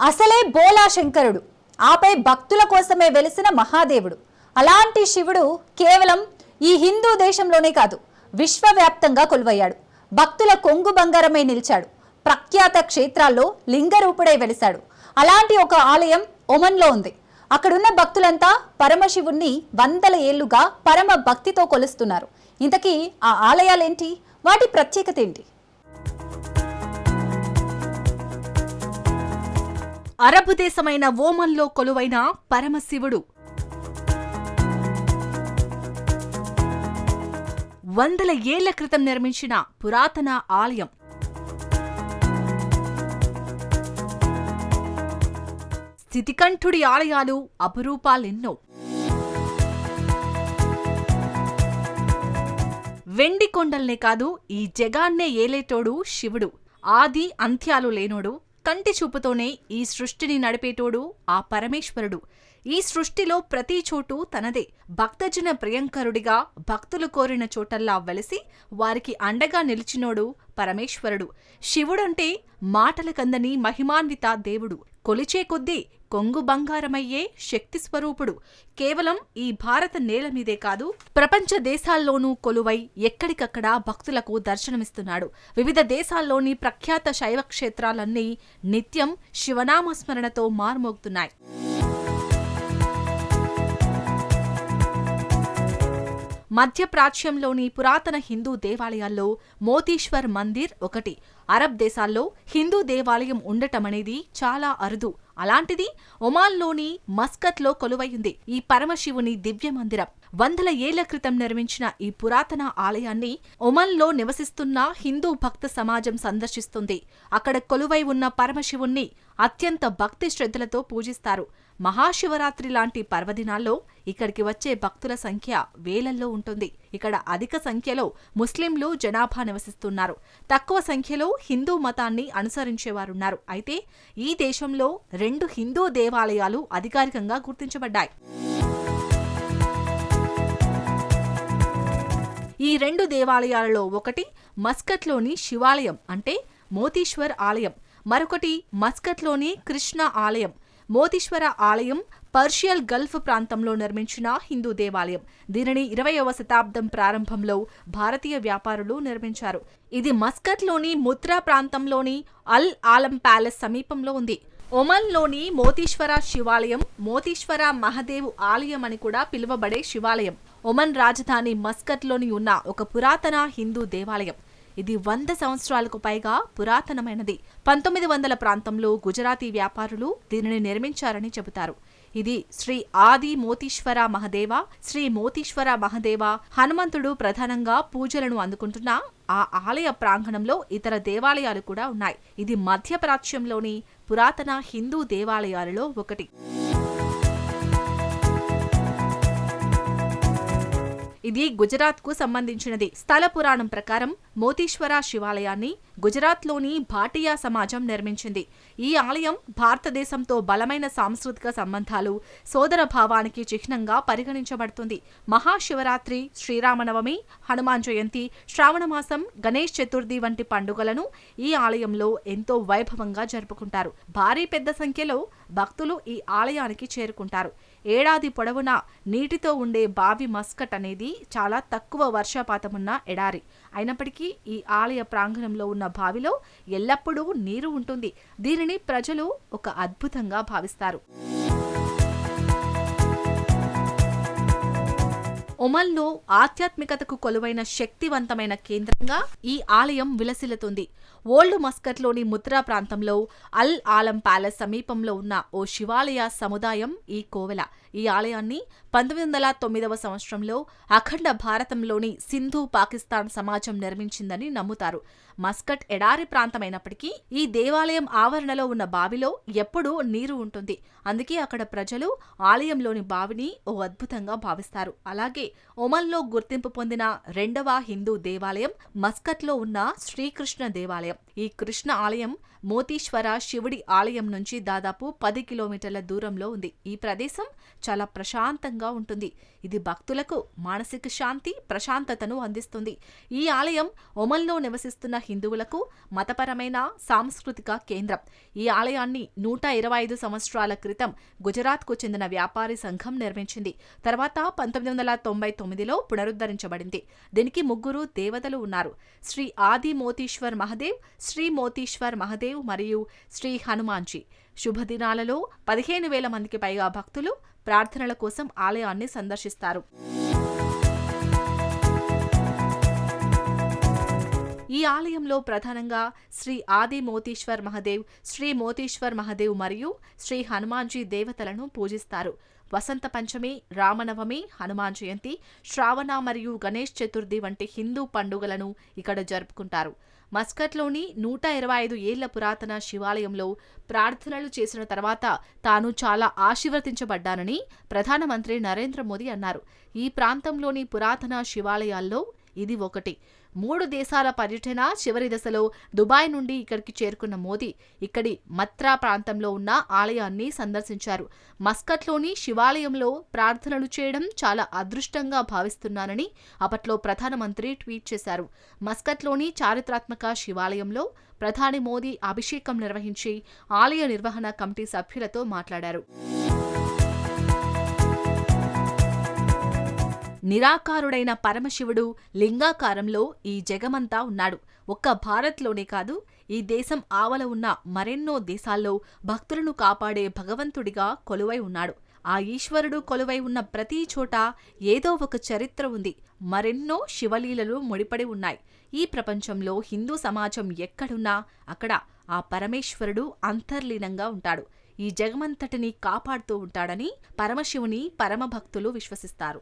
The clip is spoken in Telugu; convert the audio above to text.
అసలే బోలా శంకరుడు. ఆపై భక్తుల కోసమే వెలిసిన మహాదేవుడు. అలాంటి శివుడు కేవలం ఈ హిందూ దేశంలోనే కాదు విశ్వవ్యాప్తంగా కొలువయ్యాడు. భక్తుల కొంగు బంగారమై నిలిచాడు. ప్రఖ్యాత క్షేత్రాల్లో లింగరూపుడై వెలిశాడు. అలాంటి ఒక ఆలయం ఒమన్లో ఉంది. అక్కడున్న భక్తులంతా పరమశివుణ్ణి వందల ఏళ్ళుగా పరమ భక్తితో కొలుస్తున్నారు. ఇంతకీ ఆ ఆలయాలేంటి? వాటి ప్రత్యేకత ఏంటి? అరబ్ దేశమైన ఓమన్లో కొలువైన పరమశివుడు. వందల ఏళ్ళ క్రితం నిర్మించిన పురాతన ఆలయం. స్థితికంఠుడి ఆలయాలు అపురూపాలెన్నో. వెండి కొండల్నే కాదు ఈ జగాన్నే ఏలేటోడు శివుడు. ఆది అంత్యాలు లేనోడు కంటి చూపుతోనే ఈ సృష్టిని నడిపేటోడు ఆ పరమేశ్వరుడు. ఈ సృష్టిలో ప్రతి చోటు తనదే. భక్తజన ప్రియంకరుడిగా భక్తులు కోరిన చోటల్లా వెలిసి వారికి అండగా నిలిచినోడు పరమేశ్వరుడు. శివుడంటే మాటలకందని మహిమాన్విత దేవుడు. కొలిచే కొద్దీ కొంగు బంగారమయ్యే శక్తి స్వరూపుడు. కేవలం ఈ భారత నేల మీదే కాదు ప్రపంచ దేశాల్లోనూ కొలువై ఎక్కడికక్కడ భక్తులకు దర్శనమిస్తున్నాడు. వివిధ దేశాల్లోని ప్రఖ్యాత శైవ క్షేత్రాలన్నీ నిత్యం శివనామస్మరణతో మార్మోగుతున్నాయి. మధ్యప్రాచ్యంలోని పురాతన హిందూ దేవాలయాల్లో మోతీశ్వర్ మందిర్ ఒకటి. అరబ్ దేశాల్లో హిందూ దేవాలయం ఉండటమనేది చాలా అరుదు. అలాంటిది ఒమాన్లోని మస్కత్లో కొలువైంది ఈ పరమశివుని దివ్య మందిరం వందల ఏళ్ళ క్రితం నిర్మించిన ఈ పురాతన ఆలయాన్ని ఒమన్లో నివసిస్తున్న హిందూ భక్త సమాజం సందర్శిస్తుంది. అక్కడ కొలువై ఉన్న పరమశివుణ్ణి అత్యంత భక్తి శ్రద్ధలతో పూజిస్తారు. మహాశివరాత్రి లాంటి పర్వదినాల్లో ఇక్కడికి వచ్చే భక్తుల సంఖ్య వేలల్లో ఉంటుంది. ఇక్కడ అధిక సంఖ్యలో ముస్లింలు జనాభా నివసిస్తున్నారు. తక్కువ సంఖ్యలో హిందూ మతాన్ని అనుసరించేవారున్నారు. అయితే ఈ దేశంలో రెండు హిందూ దేవాలయాలు అధికారికంగా గుర్తించబడ్డాయి. ఈ రెండు దేవాలయాలలో ఒకటి మస్కట్లోని శివాలయం అంటే మోతీశ్వర్ ఆలయం. మరొకటి మస్కట్లోని కృష్ణ ఆలయం. మోతీశ్వర ఆలయం పర్షియల్ గల్ఫ్ ప్రాంతంలో నిర్మించిన హిందూ దేవాలయం. దీనిని ఇరవయవ శతాబ్దం ప్రారంభంలో భారతీయ వ్యాపారులు నిర్మించారు. ఇది మస్కట్లోని ముత్రా ప్రాంతంలోని అల్ ఆలం ప్యాలెస్ సమీపంలో ఉంది. ఒమన్లోని మోతీశ్వర శివాలయం మోతీశ్వర మహదేవ్ ఆలయం అని కూడా పిలువబడే శివాలయం. ఒమన్ రాజధాని మస్కట్లోని ఉన్న ఒక పురాతన హిందూ దేవాలయం. ఇది వంద సంవత్సరాలకు పైగా పురాతనమైనది. పంతొమ్మిది వందల ప్రాంతంలో గుజరాతీ వ్యాపారులు దీనిని నిర్మించారని చెబుతారు. ఇది శ్రీ ఆది మోతీశ్వర మహదేవ శ్రీ మోతీశ్వర మహదేవ హనుమంతుడు ప్రధానంగా పూజలను అందుకుంటున్న ఆ ఆలయ ప్రాంగణంలో ఇతర దేవాలయాలు కూడా ఉన్నాయి. ఇది మధ్యప్రాచ్యంలోని పురాతన హిందూ దేవాలయాలలో ఒకటి. ఇది గుజరాత్కు సంబంధించినది. స్థల పురాణం ప్రకారం మోతీశ్వర శివాలయాన్ని గుజరాత్లోని భాటియా సమాజం నిర్మించింది. ఈ ఆలయం భారతదేశంతో బలమైన సాంస్కృతిక సంబంధాలు సోదర భావానికి చిహ్నంగా పరిగణించబడుతుంది. మహాశివరాత్రి శ్రీరామనవమి హనుమాన్ జయంతి శ్రావణమాసం గణేష్ చతుర్థి వంటి పండుగలను ఈ ఆలయంలో ఎంతో వైభవంగా జరుపుకుంటారు. భారీ పెద్ద సంఖ్యలో భక్తులు ఈ ఆలయానికి చేరుకుంటారు. ఏడాది పొడవునా నీటితో ఉండే బావి మస్కట్ అనేది చాలా తక్కువ వర్షపాతమున్న ఎడారి. అయినప్పటికీ ఈ ఆలయ ప్రాంగణంలో ఉన్న బావిలో ఎల్లప్పుడూ నీరు ఉంటుంది. దీనిని ప్రజలు ఒక అద్భుతంగా భావిస్తారు. ఉమల్లో ఆధ్యాత్మికతకు కొలువైన శక్తివంతమైన కేంద్రంగా ఈ ఆలయం విలసిల్లుతుంది. ఓల్డ్ మస్కట్లోని ముత్రా ప్రాంతంలో అల్ ఆలం ప్యాలెస్ సమీపంలో ఉన్న ఓ శివాలయ సముదాయం ఈ కోవెల. ఈ ఆలయాన్ని పంతొమ్మిది వందల తొమ్మిదవ సంవత్సరంలో అఖండ భారతంలోని సింధు పాకిస్తాన్ సమాజం నిర్మించిందని నమ్ముతారు. మస్కట్ ఎడారి ప్రాంతమైనప్పటికీ ఈ దేవాలయం ఆవరణలో ఉన్న బావిలో ఎప్పుడూ నీరు ఉంటుంది. అందుకే అక్కడ ప్రజలు ఆలయంలోని బావిని ఓ అద్భుతంగా భావిస్తారు. అలాగే ఒమన్లో గుర్తింపు పొందిన రెండవ హిందూ దేవాలయం మస్కట్లో ఉన్న శ్రీకృష్ణ దేవాలయం. ఈ కృష్ణ ఆలయం మోతీశ్వర శివుడి ఆలయం నుంచి దాదాపు పది కిలోమీటర్ల దూరంలో ఉంది. ఈ ప్రదేశం చాలా ప్రశాంతంగా ఉంటుంది. ఇది భక్తులకు మానసిక శాంతి ప్రశాంతతను అందిస్తుంది. ఈ ఆలయం ఒమల్లో నివసిస్తున్న హిందువులకు మతపరమైన సాంస్కృతిక కేంద్రం. ఈ ఆలయాన్ని నూట ఇరవై ఐదు సంవత్సరాల క్రితం గుజరాత్కు చెందిన వ్యాపారి సంఘం నిర్మించింది. తర్వాత పంతొమ్మిది వందల తొంభై తొమ్మిదిలో పునరుద్ధరించబడింది. దీనికి ముగ్గురు దేవతలు ఉన్నారు. శ్రీ ఆది మోతీశ్వర్ మహదేవ్ శ్రీ మోతీశ్వర్ మహదేవ్ మరియు శ్రీ హనుమాన్జీ. శుభదినాలలో పదిహేను వేల మందికి పైగా భక్తులు ప్రార్థనల కోసం ఆలయాన్ని సందర్శిస్తారు. ఈ ఆలయంలో ప్రధానంగా శ్రీ ఆది మోతీశ్వర్ మహదేవ్ శ్రీ మోతీశ్వర్ మహదేవ్ మరియు శ్రీ హనుమాన్జీ దేవతలను పూజిస్తారు. వసంత పంచమి రామనవమి హనుమాన్ జయంతి శ్రావణ మరియు గణేష్ చతుర్థి వంటి హిందూ పండుగలను ఇక్కడ జరుపుకుంటారు. మస్కట్లోని నూట ఇరవై ఐదు ఏళ్ళ పురాతన శివాలయంలో ప్రార్థనలు చేసిన తర్వాత తాను చాలా ఆశీర్వదించబడ్డానని ప్రధానమంత్రి నరేంద్ర మోదీ అన్నారు. ఈ ప్రాంతంలోని పురాతన శివాలయాల్లో ఇది ఒకటి. మూడు దేశాల పర్యటన చివరి దశలో దుబాయ్ నుండి ఇక్కడికి చేరుకున్న మోదీ ఇక్కడి మత్రా ప్రాంతంలో ఉన్న ఆలయాన్ని సందర్శించారు. మస్కట్లోని శివాలయంలో ప్రార్థనలు చేయడం చాలా అదృష్టంగా భావిస్తున్నానని అప్పట్లో ప్రధానమంత్రి ట్వీట్ చేశారు. మస్కట్లోని చారిత్రాత్మక శివాలయంలో ప్రధాని మోదీ అభిషేకం నిర్వహించి ఆలయ నిర్వహణ కమిటీ సభ్యులతో మాట్లాడారు. నిరాకారుడైన పరమశివుడు లింగాకారంలో ఈ జగమంతా ఉన్నాడు. ఒక్క భారత్లోనే కాదు ఈ దేశం ఆవల ఉన్న మరెన్నో దేశాల్లో భక్తులను కాపాడే భగవంతుడిగా కొలువై ఉన్నాడు. ఆ ఈశ్వరుడు కొలువై ఉన్న ప్రతి చోట ఏదో ఒక చరిత్ర ఉంది. మరెన్నో శివలీలలు ముడిపడి ఉన్నాయి. ఈ ప్రపంచంలో హిందూ సమాజం ఎక్కడున్నా అక్కడ ఆ పరమేశ్వరుడు అంతర్లీనంగా ఉంటాడు. ఈ జగమంతటిని కాపాడుతూ ఉంటాడని పరమశివుని పరమభక్తులు విశ్వసిస్తారు.